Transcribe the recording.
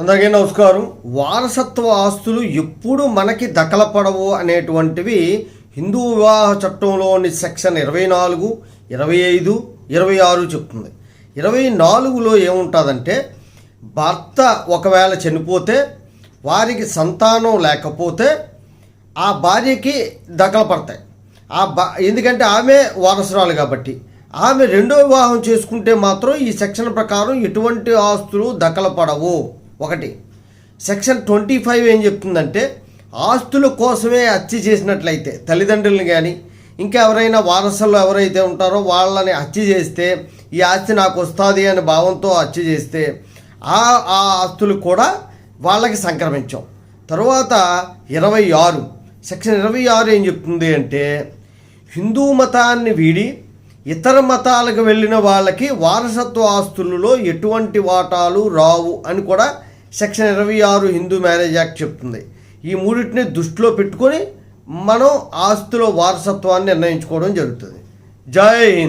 అందరికీ నమస్కారం. వారసత్వ ఆస్తులు ఎప్పుడు మనకి దకలపడవు అనేటువంటివి హిందూ వివాహ చట్టంలోని సెక్షన్ ఇరవై నాలుగు ఇరవై ఐదు ఇరవై ఆరు చెప్తుంది. ఇరవై నాలుగులో ఏముంటుందంటే భర్త ఒకవేళ చనిపోతే వారికి సంతానం లేకపోతే ఆ భార్యకి దఖలు పడతాయి ఆ బా ఎందుకంటే ఆమె వారసురాలు కాబట్టి. ఆమె రెండో వివాహం చేసుకుంటే మాత్రం ఈ సెక్షన్ ప్రకారం ఎటువంటి ఆస్తులు దఖలు పడవు ఒకటి. సెక్షన్ ట్వంటీ ఫైవ్ ఏం చెప్తుందంటే ఆస్తుల కోసమే హత్య చేసినట్లయితే తల్లిదండ్రులను కానీ ఇంకా ఎవరైనా వారసులు ఎవరైతే ఉంటారో వాళ్ళని హత్య చేస్తే ఈ ఆస్తి నాకు వస్తుంది అనే భావంతో హత్య చేస్తే ఆ ఆ ఆస్తులు కూడా వాళ్ళకి సంక్రమించాం. తర్వాత ఇరవై ఆరు. సెక్షన్ ఇరవై ఆరు ఏం చెప్తుంది అంటే హిందూ మతాన్ని వీడి ఇతర మతాలకు వెళ్ళిన వాళ్ళకి వారసత్వ ఆస్తులలో ఎటువంటి వాటాలు రావు అని కూడా సెక్షన్ ఇరవై ఆరు హిందూ మ్యారేజ్ యాక్ట్ చెప్తుంది. ఈ మూడింటిని దృష్టిలో పెట్టుకొని మనం ఆస్తుల వారసత్వాన్ని నిర్ణయించుకోవడం జరుగుతుంది. జై హింద్.